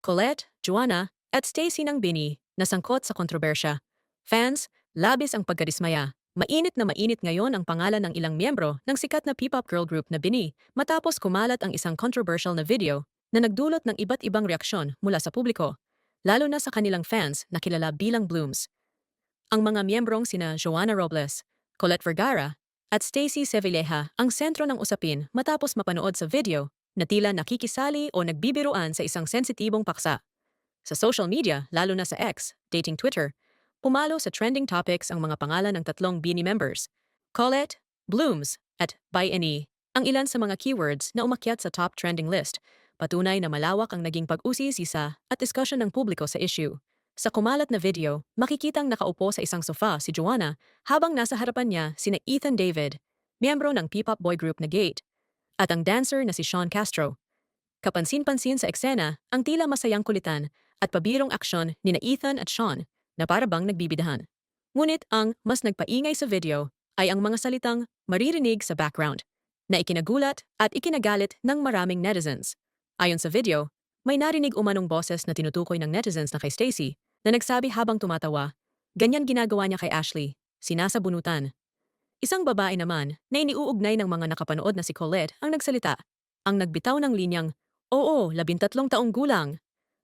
Colette, Joanna, at Stacy ng Bini na sangkot sa kontrobersya. Fans, labis ang pagkadismaya. Mainit na mainit ngayon ang pangalan ng ilang miyembro ng sikat na P-pop girl group na Bini matapos kumalat ang isang controversial na video na nagdulot ng iba't ibang reaksyon mula sa publiko, lalo na sa kanilang fans na kilala bilang Blooms. Ang mga miyembrong sina Joanna Robles, Colette Vergara, at Stacy Sevilleja ang sentro ng usapin matapos mapanood sa video na tila nakikisali o nagbibiruan sa isang sensitibong paksa. Sa social media, lalo na sa X, dating Twitter, pumalo sa trending topics ang mga pangalan ng tatlong Beanie members, Colette, Blooms, at By Any, ang ilan sa mga keywords na umakyat sa top trending list, patunay na malawak ang naging pag-usisisa at diskusyon ng publiko sa issue. Sa kumalat na video, makikitang nakaupo sa isang sofa si Joanna habang nasa harapan niya sina Ethan David, miyembro ng P-pop boy group na Gate, at ang dancer na si Sean Castro. Kapansin-pansin sa eksena ang tila masayang kulitan at pabirong aksyon ni na Ethan at Sean na para bang nagbibidahan. Ngunit ang mas nagpaingay sa video ay ang mga salitang maririnig sa background na ikinagulat at ikinagalit ng maraming netizens. Ayon sa video, may narinig umanong boses na tinutukoy ng netizens na kay Stacy na nagsabi habang tumatawa, ganyan ginagawa niya kay Ashley, sinasabunutan. Isang babae naman na iniuugnay ng mga nakapanood na si Colette ang nagsalita, ang nagbitaw ng linyang, Oo, labintatlong taong gulang.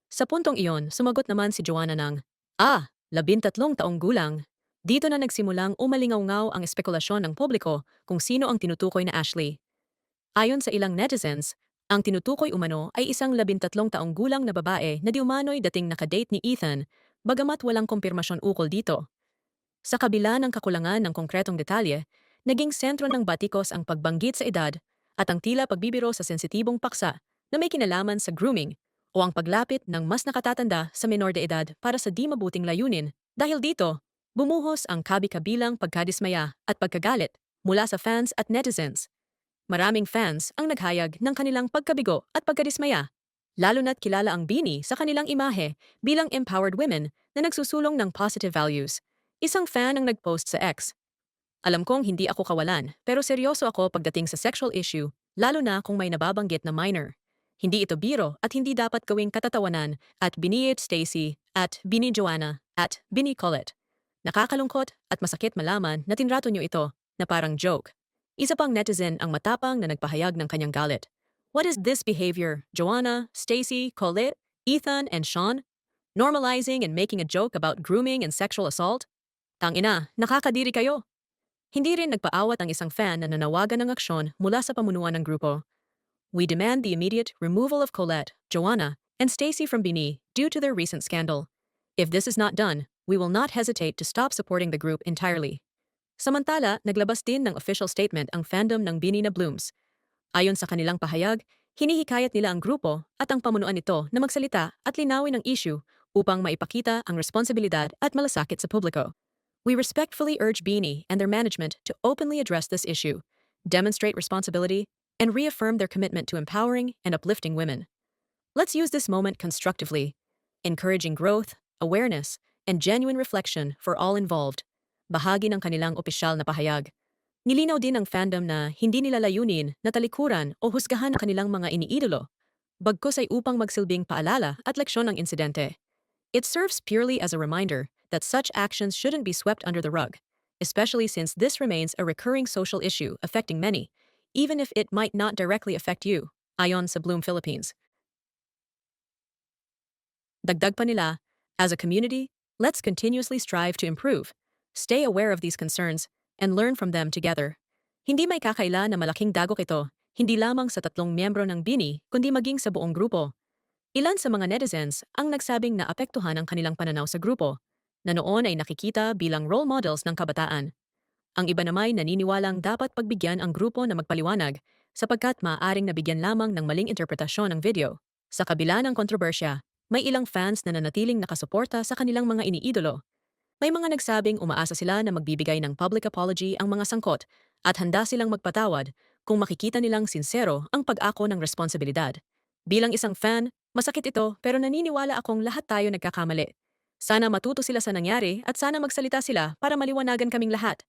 Sa puntong iyon, sumagot naman si Joanna ng, Ah, labintatlong taong gulang. Dito na nagsimulang umalingaw-ngaw ang espekulasyon ng publiko kung sino ang tinutukoy na Ashley. Ayon sa ilang netizens, ang tinutukoy umano ay isang labintatlong taong gulang na babae na di umano'y dating nakadate ni Ethan bagamat walang kumpirmasyon ukol dito. Sa kabila ng kakulangan ng konkretong detalye, naging sentro ng batikos ang pagbanggit sa edad at ang tila pagbibiro sa sensitibong paksa na may kinalaman sa grooming o ang paglapit ng mas nakatatanda sa menor de edad para sa di mabuting layunin. Dahil dito, bumuhos ang kabi-kabilang pagkadismaya at pagkagalit mula sa fans at netizens. Maraming fans ang naghayag ng kanilang pagkabigo at pagkadismaya lalo na't kilala ang Bini sa kanilang imahe bilang empowered women na nagsusulong ng positive values. Isang fan ang nagpost sa X. Alam kong hindi ako kawalan, pero seryoso ako pagdating sa sexual issue, lalo na kung may nababanggit na minor. Hindi ito biro at hindi dapat gawing katatawanan at Biniit Stacy at Bini Joanna at Bini Colette. Nakakalungkot at masakit malaman na tinrato niyo ito na parang joke. Isa pang netizen ang matapang na nagpahayag ng kanyang galit. What is this behavior, Joanna, Stacy, Colette, Ethan, and Sean? Normalizing and making a joke about grooming and sexual assault? Tangina, nakakadiri kayo. Hindi rin nagpaawat ang isang fan na nanawagan ng aksyon mula sa pamunuan ng grupo. We demand the immediate removal of Colette, Joanna, and Stacy from Bini due to their recent scandal. If this is not done, we will not hesitate to stop supporting the group entirely. Samantala, naglabas din ng official statement ang fandom ng Bini na Blooms Ayon sa kanilang pahayag, hinihikayat nila ang grupo at ang pamunuan nito na magsalita at linawin ang issue upang maipakita ang responsibilidad at malasakit sa publiko. We respectfully urge Beanie and their management to openly address this issue, demonstrate responsibility, and reaffirm their commitment to empowering and uplifting women. Let's use this moment constructively, encouraging growth, awareness, and genuine reflection for all involved. Bahagi ng kanilang opisyal na pahayag. Nilinaw din ng fandom na hindi nila layunin na talikuran o husgahan ang kanilang mga iniidolo, bagkus ay upang magsilbing paalala at leksyon ng insidente. It serves purely as a reminder that such actions shouldn't be swept under the rug, especially since this remains a recurring social issue affecting many, even if it might not directly affect you, ayon sa Bloom Philippines. Dagdag pa nila, as a community, let's continuously strive to improve, stay aware of these concerns, and learn from them together. Hindi may kakaila na malaking dagok ito, hindi lamang sa tatlong miyembro ng Bini, kundi maging sa buong grupo. Ilan sa mga netizens ang nagsabing na apektuhan ang kanilang pananaw sa grupo, na noon ay nakikita bilang role models ng kabataan. Ang iba namay naniniwalang dapat pagbigyan ang grupo na magpaliwanag sapagkat maaaring nabigyan lamang ng maling interpretasyon ng video. Sa kabila ng kontrobersya, may ilang fans na nanatiling nakasuporta sa kanilang mga iniidolo may mga nagsabing umaasa sila na magbibigay ng public apology ang mga sangkot at handa silang magpatawad kung makikita nilang sinsero ang pag-ako ng responsibilidad. Bilang isang fan, masakit ito pero naniniwala akong lahat tayo nagkakamali. Sana matuto sila sa nangyari at sana magsalita sila para maliwanagan kaming lahat.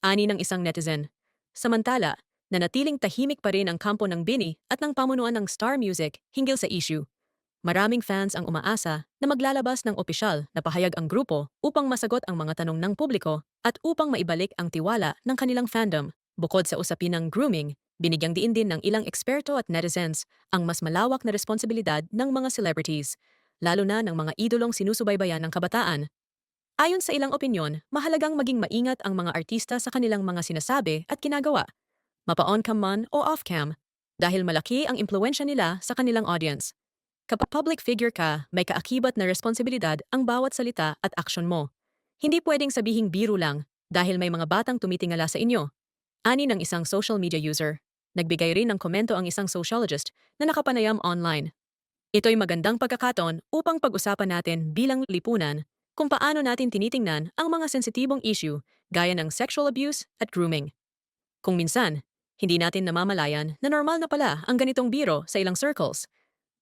Ani ng isang netizen. Samantala, nanatiling tahimik pa rin ang kampo ng Bini at ng pamunuan ng Star Music hinggil sa issue. Maraming fans ang umaasa na maglalabas ng opisyal na pahayag ang grupo upang masagot ang mga tanong ng publiko at upang maibalik ang tiwala ng kanilang fandom. Bukod sa usapin ng grooming, binigyang diin din ng ilang eksperto at netizens ang mas malawak na responsibilidad ng mga celebrities, lalo na ng mga idolong sinusubaybayan ng kabataan. Ayon sa ilang opinyon, mahalagang maging maingat ang mga artista sa kanilang mga sinasabi at ginagawa, mapa-on-cam man o off-cam, dahil malaki ang impluensya nila sa kanilang audience. Kapag public figure ka, may kaakibat na responsibilidad ang bawat salita at aksyon mo. Hindi pwedeng sabihing biro lang dahil may mga batang tumitingala sa inyo. Ani ng isang social media user. Nagbigay rin ng komento ang isang sociologist na nakapanayam online. Ito'y magandang pagkakataon upang pag-usapan natin bilang lipunan kung paano natin tinitingnan ang mga sensitibong issue gaya ng sexual abuse at grooming. Kung minsan, hindi natin namamalayan na normal na pala ang ganitong biro sa ilang circles.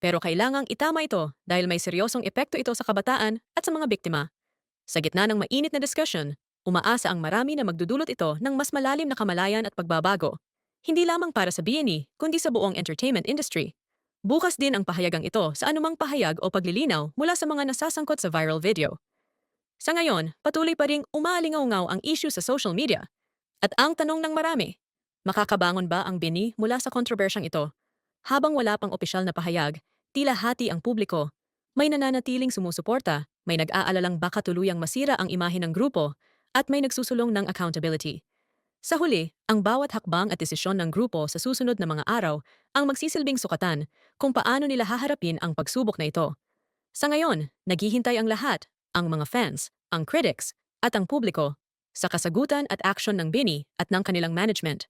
Pero kailangang itama ito dahil may seryosong epekto ito sa kabataan at sa mga biktima. Sa gitna ng mainit na discussion, umaasa ang marami na magdudulot ito ng mas malalim na kamalayan at pagbabago. Hindi lamang para sa BNE, kundi sa buong entertainment industry. Bukas din ang pahayagang ito sa anumang pahayag o paglilinaw mula sa mga nasasangkot sa viral video. Sa ngayon, patuloy pa ring umaalingaw ang issue sa social media. At ang tanong ng marami, makakabangon ba ang bini mula sa kontrobersyang ito? Habang wala pang opisyal na pahayag, tila hati ang publiko. May nananatiling sumusuporta, may nag-aalalang baka tuluyang masira ang imahe ng grupo, at may nagsusulong ng accountability. Sa huli, ang bawat hakbang at desisyon ng grupo sa susunod na mga araw ang magsisilbing sukatan kung paano nila haharapin ang pagsubok na ito. Sa ngayon, naghihintay ang lahat ang mga fans, ang critics, at ang publiko sa kasagutan at aksyon ng Bini at ng kanilang management.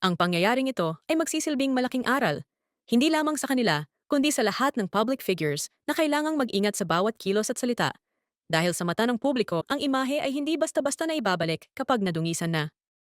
Ang pangyayaring ito ay magsisilbing malaking aral, hindi lamang sa kanila, kundi sa lahat ng public figures na kailangang mag-ingat sa bawat kilos at salita. Dahil sa mata ng publiko, ang imahe ay hindi basta-basta na ibabalik kapag nadungisan na.